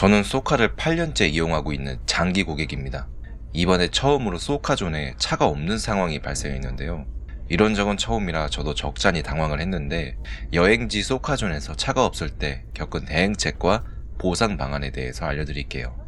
저는 소카를 8년째 이용하고 있는 장기 고객입니다. 이번에 처음으로 소카존에 차가 없는 상황이 발생했는데요. 이런 적은 처음이라 저도 적잖이 당황을 했는데 여행지 소카존에서 차가 없을 때 겪은 대응책과 보상 방안에 대해서 알려드릴게요.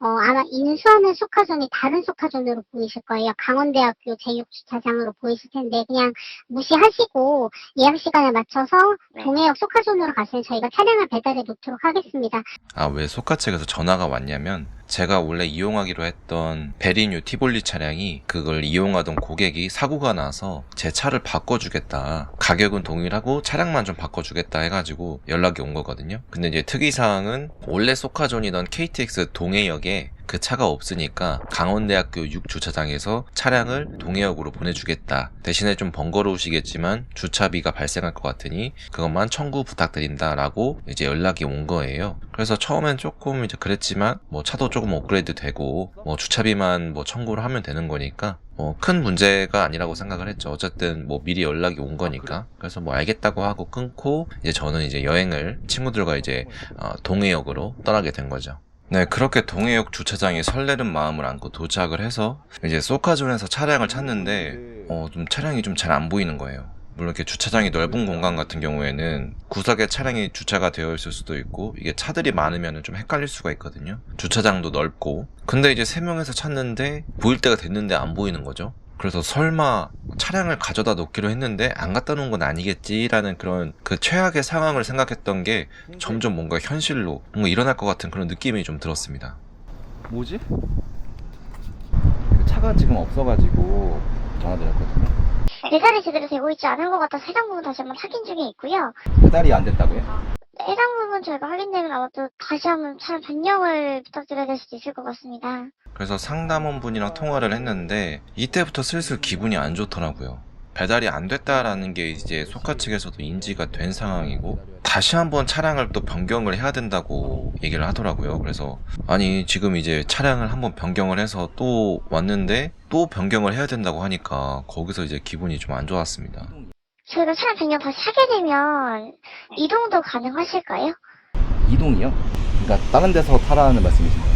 어, 아마 인수하는 소카존이 다른 소카존으로 보이실 거예요. 강원대학교 제6주차장으로 보이실 텐데 그냥 무시하시고 예약 시간에 맞춰서 네. 동해역 소카존으로 가시면 저희가 차량을 배달해 놓도록 하겠습니다. 아, 왜 소카 측에서 전화가 왔냐면 제가 원래 이용하기로 했던 베리뉴 티볼리 차량이 그걸 이용하던 고객이 사고가 나서 제 차를 바꿔주겠다. 가격은 동일하고 차량만 좀 바꿔주겠다 해가지고 연락이 온 거거든요. 근데 이제 특이사항은 원래 소카존이던 KTX 동해역에 그 차가 없으니까 강원대학교 6주차장에서 차량을 동해역으로 보내주겠다. 대신에 좀 번거로우시겠지만 주차비가 발생할 것 같으니 그것만 청구 부탁드린다 라고 이제 연락이 온 거예요. 그래서 처음엔 조금 이제 그랬지만 뭐 차도 조금 업그레이드 되고 뭐 주차비만 뭐 청구를 하면 되는 거니까 뭐 큰 문제가 아니라고 생각을 했죠. 어쨌든 뭐 미리 연락이 온 거니까. 그래서 뭐 알겠다고 하고 끊고 이제 저는 이제 여행을 친구들과 이제 어, 동해역으로 떠나게 된 거죠. 네, 그렇게 동해역 주차장에 설레는 마음을 안고 도착을 해서 이제 소카존에서 차량을 찾는데 어, 좀 차량이 좀 잘 안 보이는 거예요. 물론 이렇게 주차장이 넓은 공간 같은 경우에는 구석에 차량이 주차가 되어 있을 수도 있고 이게 차들이 많으면 좀 헷갈릴 수가 있거든요. 주차장도 넓고 근데 이제 세 명에서 찾는데 보일 때가 됐는데 안 보이는 거죠. 그래서 설마 차량을 가져다 놓기로 했는데 안 갖다 놓은 건 아니겠지라는 그런 그 최악의 상황을 생각했던 게 점점 뭔가 현실로 뭔가 일어날 것 같은 그런 느낌이 좀 들었습니다. 뭐지? 그 차가 지금 없어가지고 전화드렸거든요. 배달이 제대로 되고 있지 않은 것 같아 서 해당 부분 다시 한번 확인 중에 있고요. 배달이 안 됐다고요? 해당 부분 저희가 확인되면 아마 또 다시 한번 차량 변경을 부탁드려야 될 수도 있을 것 같습니다. 그래서 상담원 분이랑 통화를 했는데 이때부터 슬슬 기분이 안 좋더라고요. 배달이 안 됐다라는 게 이제 소카 측에서도 인지가 된 상황이고 다시 한번 차량을 또 변경을 해야 된다고 얘기를 하더라고요. 그래서 아니 지금 이제 차량을 한번 변경을 해서 또 왔는데 또 변경을 해야 된다고 하니까 거기서 이제 기분이 좀 안 좋았습니다. 저희가 차량 변경 다시 하게 되면 이동도 가능하실까요? 이동이요? 그러니까 다른 데서 타라는 말씀이신가요?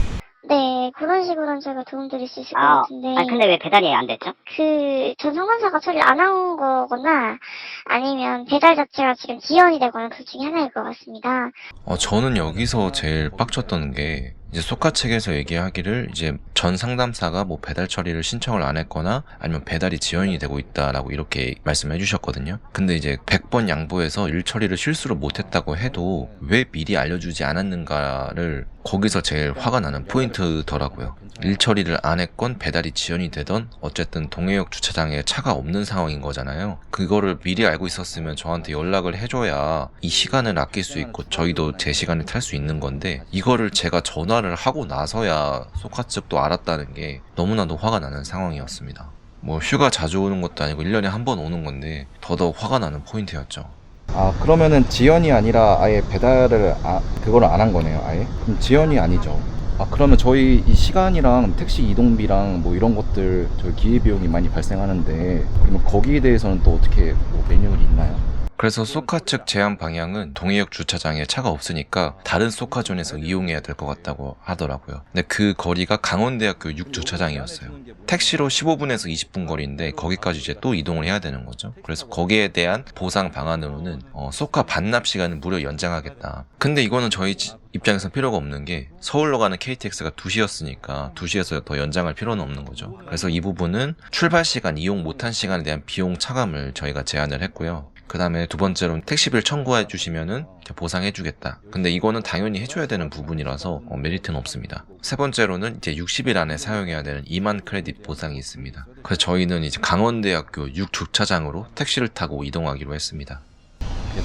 네, 그런 식으로는 저희가 도움드릴 수 있을 것 아, 같은데. 아 근데 왜 배달이 안 됐죠? 그, 전 상관사가 처리를 안 한 거거나, 아니면 배달 자체가 지금 지연이 되거나 둘 중에 하나일 것 같습니다. 어, 저는 여기서 제일 빡쳤던 게 이제 소카 측에서 얘기하기를 이제 전 상담사가 뭐 배달 처리를 신청을 안 했거나 아니면 배달이 지연이 되고 있다라고 이렇게 말씀해 주셨거든요. 근데 이제 100번 양보해서 일 처리를 실수로 못 했다고 해도 왜 미리 알려주지 않았는가를 거기서 제일 화가 나는 포인트더라고요. 일 처리를 안 했건 배달이 지연이 되던 어쨌든 동해역 주차장에 차가 없는 상황인 거잖아요. 그거를 미리 알고 있었으면 저한테 연락을 해줘야 이 시간을 아낄 수 있고 저희도 제 시간에 탈수 있는 건데 이거를 제가 전화를 하고 나서야 소카 측도 알았다는 게 너무나도 화가 나는 상황이었습니다. 뭐 휴가 자주 오는 것도 아니고 1년에 한 번 오는 건데 더더욱 화가 나는 포인트였죠. 아 그러면은 지연이 아니라 아예 배달을 아, 그거를 안 한 거네요 아예? 그럼 지연이 아니죠 아 그러면 저희 이 시간이랑 택시 이동비랑 뭐 이런 것들 저희 기회비용이 많이 발생하는데 그러면 거기에 대해서는 또 어떻게 뭐 메뉴가 있나요? 그래서 소카 측 제안 방향은 동해역 주차장에 차가 없으니까 다른 소카존에서 이용해야 될 것 같다고 하더라고요. 근데 그 거리가 강원대학교 6주차장이었어요. 택시로 15분에서 20분 거리인데 거기까지 이제 또 이동을 해야 되는 거죠. 그래서 거기에 대한 보상 방안으로는 어, 소카 반납 시간을 무려 연장하겠다. 근데 이거는 저희 지- 입장에서는 필요가 없는 게 서울로 가는 KTX가 2시였으니까 2시에서 더 연장할 필요는 없는 거죠. 그래서 이 부분은 출발 시간, 이용 못한 시간에 대한 비용 차감을 저희가 제안을 했고요. 그 다음에 두 번째로는 택시비를 청구해 주시면은 보상해 주겠다. 근데 이거는 당연히 해줘야 되는 부분이라서 어, 메리트는 없습니다. 세 번째로는 이제 60일 안에 사용해야 되는 2만 크레딧 보상이 있습니다. 그래서 저희는 이제 강원대학교 6주차장으로 택시를 타고 이동하기로 했습니다.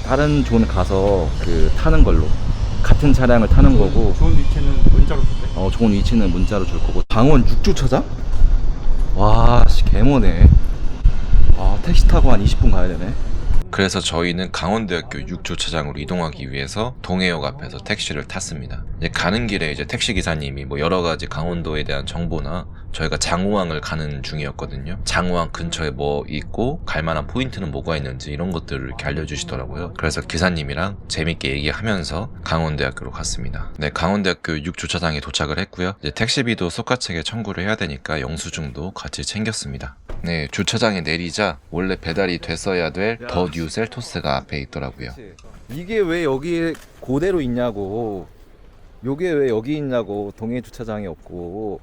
다른 존 가서 그 타는 걸로 같은 차량을 타는 거고 좋은 위치는 문자로 줄게. 어, 좋은 위치는 문자로 줄 거고 강원 6주차장? 와, 씨, 개머네. 아, 택시 타고 한 20분 가야 되네. 그래서 저희는 강원대학교 6주차장으로 이동하기 위해서 동해역 앞에서 택시를 탔습니다. 이제 가는 길에 이제 택시 기사님이 뭐 여러 가지 강원도에 대한 정보나 저희가 장호항을 가는 중이었거든요. 장호항 근처에 뭐 있고 갈 만한 포인트는 뭐가 있는지 이런 것들을 이렇게 알려주시더라고요. 그래서 기사님이랑 재밌게 얘기하면서 강원대학교로 갔습니다. 네, 강원대학교 6주차장에 도착을 했고요. 이제 택시비도 측에 청구를 해야 되니까 영수증도 같이 챙겼습니다. 네, 주차장에 내리자 원래 배달이 됐어야 될 더 뉴 셀토스가 앞에 있더라고요. 이게 왜 여기 고대로 있냐고. 요게 왜 여기 있냐고. 동해 주차장이 없고.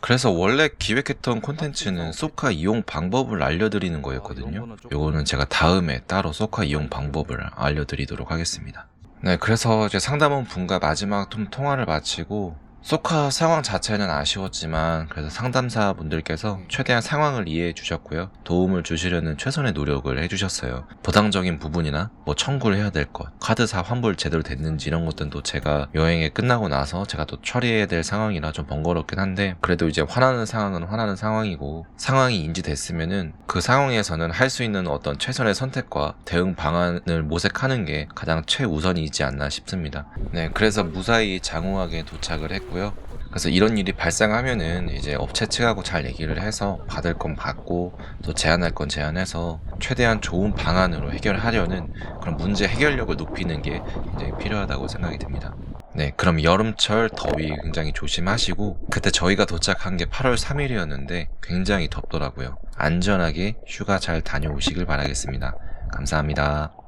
그래서 원래 기획했던 콘텐츠는 소카 이용 방법을 알려드리는 거였거든요. 요거는 제가 다음에 따로 소카 이용 방법을 알려드리도록 하겠습니다. 네, 그래서 이제 상담원 분과 마지막 좀 통화를 마치고 소카 상황 자체는 아쉬웠지만 그래서 상담사 분들께서 최대한 상황을 이해해 주셨고요. 도움을 주시려는 최선의 노력을 해 주셨어요. 부당적인 부분이나 뭐 청구를 해야 될 것, 카드사 환불 제대로 됐는지 이런 것들도 제가 여행이 끝나고 나서 제가 또 처리해야 될 상황이라 좀 번거롭긴 한데 그래도 이제 화나는 상황은 화나는 상황이고 상황이 인지됐으면은 그 상황에서는 할 수 있는 어떤 최선의 선택과 대응 방안을 모색하는 게 가장 최우선이지 않나 싶습니다. 네, 그래서 무사히 장호하게 도착을 했 고요. 그래서 이런 일이 발생하면은 이제 업체 측하고 잘 얘기를 해서 받을 건 받고 또 제한할 건 제한해서 최대한 좋은 방안으로 해결하려는 그런 문제 해결력을 높이는 게 굉장히 필요하다고 생각이 듭니다. 네, 그럼 여름철 더위 굉장히 조심하시고 그때 저희가 도착한 게 8월 3일이었는데 굉장히 덥더라고요. 안전하게 휴가 잘 다녀오시길 바라겠습니다. 감사합니다.